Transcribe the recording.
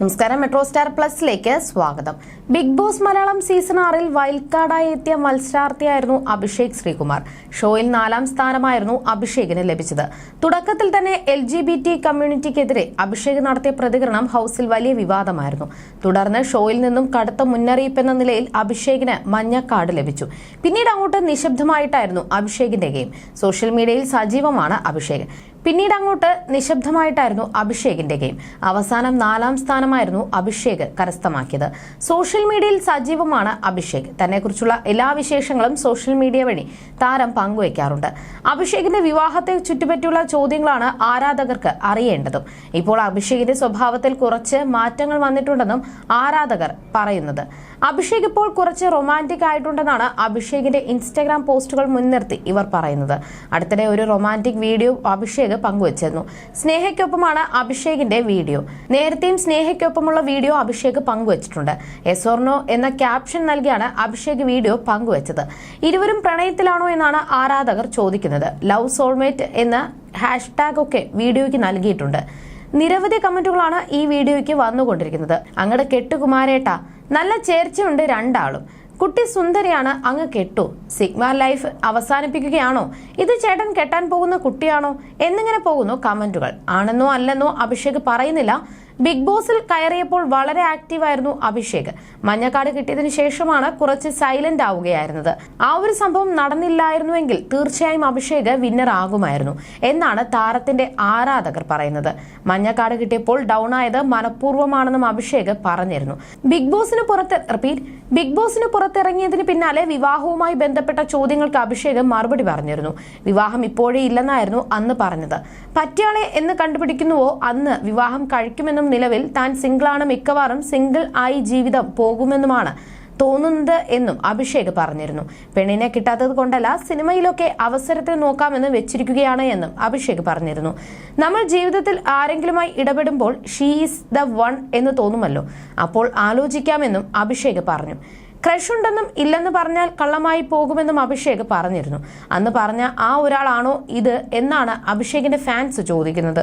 നമസ്കാരം. Metro star പ്ലസിലേക്ക് സ്വാഗതം. ബിഗ് ബോസ് മലയാളം സീസൺ ആറിൽ വൈൽഡ് കാർഡായി എത്തിയ മത്സരാർത്ഥിയായിരുന്നു അഭിഷേക് ശ്രീകുമാർ. ഷോയിൽ നാലാം സ്ഥാനമായിരുന്നു അഭിഷേകിന് ലഭിച്ചത്. തുടക്കത്തിൽ തന്നെ എൽ ജി ബി ടി കമ്മ്യൂണിറ്റിക്കെതിരെ അഭിഷേക് നടത്തിയ പ്രതികരണം ഹൌസിൽ വലിയ വിവാദമായിരുന്നു. തുടർന്ന് ഷോയിൽ നിന്നും കടുത്ത മുന്നറിയിപ്പ് എന്ന നിലയിൽ അഭിഷേകിന് മഞ്ഞ കാർഡ് ലഭിച്ചു. പിന്നീട് അങ്ങോട്ട് നിശബ്ദമായിട്ടായിരുന്നു അഭിഷേകിന്റെ ഗെയിം. സോഷ്യൽ മീഡിയയിൽ സജീവമാണ് അഭിഷേക്. പിന്നീട് അങ്ങോട്ട് നിശബ്ദമായിട്ടായിരുന്നു അഭിഷേകിന്റെ ഗെയിം അവസാനം നാലാം സ്ഥാനമായിരുന്നു അഭിഷേക് കരസ്ഥമാക്കിയത്. സോഷ്യൽ മീഡിയയിൽ സജീവമാണ് അഭിഷേക്. തന്നെക്കുറിച്ചുള്ള എല്ലാ വിശേഷങ്ങളും സോഷ്യൽ മീഡിയ വഴി താരം പങ്കുവയ്ക്കാറുണ്ട്. അഭിഷേകിന്റെ വിവാഹത്തെ ചുറ്റുപറ്റിയുള്ള ചോദ്യങ്ങളാണ് ആരാധകർക്ക് അറിയേണ്ടതും. ഇപ്പോൾ അഭിഷേകിന്റെ സ്വഭാവത്തിൽ കുറച്ച് മാറ്റങ്ങൾ വന്നിട്ടുണ്ടെന്നും ആരാധകർ പറയുന്നത്. അഭിഷേക് ഇപ്പോൾ കുറച്ച് റൊമാന്റിക് ആയിട്ടുണ്ടെന്നാണ് അഭിഷേകിന്റെ ഇൻസ്റ്റാഗ്രാം പോസ്റ്റുകൾ മുൻനിർത്തി ഇവർ പറയുന്നത്. അടുത്തിടെ ഒരു റൊമാന്റിക് വീഡിയോ അഭിഷേക് പങ്കുവച്ചിരുന്നു. സ്നേഹയ്ക്കൊപ്പമാണ് അഭിഷേകിന്റെ വീഡിയോ നേരത്തെയും സ്നേഹയ്ക്കൊപ്പമുള്ള വീഡിയോ അഭിഷേക് പങ്കുവച്ചിട്ടുണ്ട്. എസോർണോ എന്ന ക്യാപ്ഷൻ നൽകിയാണ് അഭിഷേക് വീഡിയോ പങ്കുവച്ചത്. ഇരുവരും പ്രണയത്തിലാണോ എന്നാണ് ആരാധകർ ചോദിക്കുന്നത്. ലവ് സോൾമേറ്റ് എന്ന ഹാഷ്ടാഗ് ഒക്കെ വീഡിയോയ്ക്ക് നൽകിയിട്ടുണ്ട്. നിരവധി കമന്റുകളാണ് ഈ വീഡിയോയ്ക്ക് വന്നുകൊണ്ടിരിക്കുന്നത്. അങ്ങടെ കെട്ടുകുമാരേട്ട നല്ല ചേർച്ചയുണ്ട് രണ്ടാളും. കുട്ടി സുന്ദരിയാണ് അങ്ങ് കെട്ടു. സിഗ്മ ലൈഫ് അവസാനിപ്പിക്കുകയാണോ? ഇത് ചേട്ടൻ കെട്ടാൻ പോകുന്ന കുട്ടിയാണോ? എന്നിങ്ങനെ പോകുന്നു കമന്റുകൾ. ആണെന്നോ അല്ലെന്നോ അഭിഷേക് പറയുന്നില്ല. ബിഗ് ബോസിൽ കയറിയപ്പോൾ വളരെ ആക്റ്റീവായിരുന്നു അഭിഷേക്. മഞ്ഞക്കാട് കിട്ടിയതിനു ശേഷമാണ് കുറച്ച് സൈലന്റ് ആവുകയായിരുന്നത്. ആ ഒരു സംഭവം നടന്നില്ലായിരുന്നുവെങ്കിൽ തീർച്ചയായും അഭിഷേക് വിന്നർ ആകുമായിരുന്നു എന്നാണ് താരത്തിന്റെ ആരാധകർ പറയുന്നത്. മഞ്ഞക്കാട് കിട്ടിയപ്പോൾ ഡൗൺ ആയത് മനഃപൂർവമാണെന്നും അഭിഷേക് പറഞ്ഞിരുന്നു. ബിഗ് ബോസിന് പുറത്ത് റിപ്പീറ്റ് ബിഗ് ബോസിന് പുറത്തിറങ്ങിയതിന് പിന്നാലെ വിവാഹവുമായി ബന്ധപ്പെട്ട ചോദ്യങ്ങൾക്ക് അഭിഷേക് മറുപടി പറഞ്ഞിരുന്നു. വിവാഹം ഇപ്പോഴേ ഇല്ലെന്നായിരുന്നു അന്ന് പറഞ്ഞത്. പറ്റിയാളെ എന്ന് കണ്ടുപിടിക്കുന്നുവോ? അന്ന് വിവാഹം കഴിക്കുമെന്നും നിലവിൽ താൻ സിംഗിളാണ് മിക്കവാറും സിംഗിൾ ആയി ജീവിതം പോകുമെന്നുമാണ് തോന്നുന്നത് എന്നും അഭിഷേക് പറഞ്ഞിരുന്നു. പെണ്ണിനെ കിട്ടാത്തത് കൊണ്ടല്ല സിനിമയിലൊക്കെ അവസരത്തിൽ നോക്കാമെന്ന് വെച്ചിരിക്കുകയാണ് എന്നും അഭിഷേക് പറഞ്ഞിരുന്നു. നമ്മൾ ജീവിതത്തിൽ ആരെങ്കിലുമായി ഇടപെടുമ്പോൾ ഷീ ഈസ് ദ വൺ എന്ന് തോന്നുമല്ലോ. അപ്പോൾ ആലോചിക്കാമെന്നും അഭിഷേക് പറഞ്ഞു. ക്രഷ് ഉണ്ടെന്നും ഇല്ലെന്ന് പറഞ്ഞാൽ കള്ളമായി പോകുമെന്നും അഭിഷേക് പറഞ്ഞിരുന്നു. അന്ന് പറഞ്ഞ ആ ഒരാളാണോ ഇത് എന്നാണ് അഭിഷേകിന്റെ ഫാൻസ് ചോദിക്കുന്നത്.